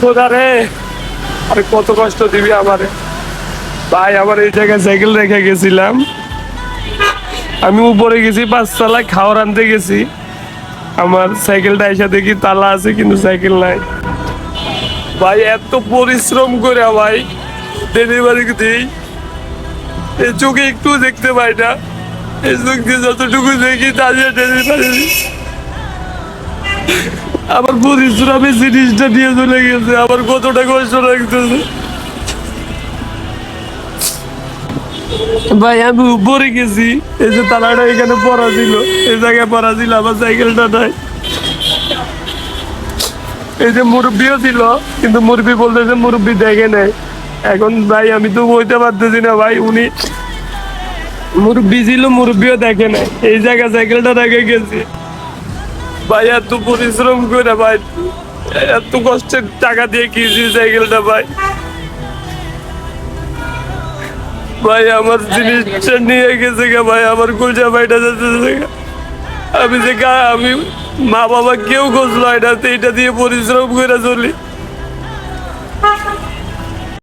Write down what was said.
খোদা রে আরে কত কষ্ট দিবি আমারে। ভাই, আমার এই জায়গায় সাইকেল রেখে গেছিলাম। আমি উপরে গেছি পাঁচতলা খাওয়ার আনতে গেছি। আমার সাইকেলটা এসে দেখি তালা আছে, কিন্তু সাইকেল নাই। ভাই, এত পরিশ্রম করে ভাই ডেলিভারি দিই। এই চোখে একটু দেখতে পাই না। এই চোখ দিয়ে যতটুকু দেখি তাদের ডেলিভারি আমার পরিশ্রমে জিনিসটা নিয়ে চলে গেছে, আমার কতটা কষ্ট লাগতেছে। ভাই, আমি উপরে গেছি, এই যে তালাটা এখানে পড়া ছিল, এই জায়গায় পড়া ছিল, আমার সাইকেলটা নাই। এই যে মুরব্বিও ছিল, কিন্তু মুরব্বি বলতেছে, মুরব্বি দেখে নেই এখন ভাই, আমি তো বইতে পারতেছি না, ভাই, উনি মুরব্বি ছিল, মুরব্বিও দেখে নেই। এই জায়গায় সাইকেলটা রেখে গেছি। ভাই, এত পরিশ্রম করে ভাই। এত কষ্টের টাকা দিয়ে কিনছি সাইকেলটা ভাই। ভাই, আমার জিনিসটা নিয়ে গেছে গা ভাই, আমার কুলজা ভাইটা যাচ্ছে। আমি যে আমি মা বাবা কেউ খুঁজলো এটা এটা দিয়ে পরিশ্রম করে চলি।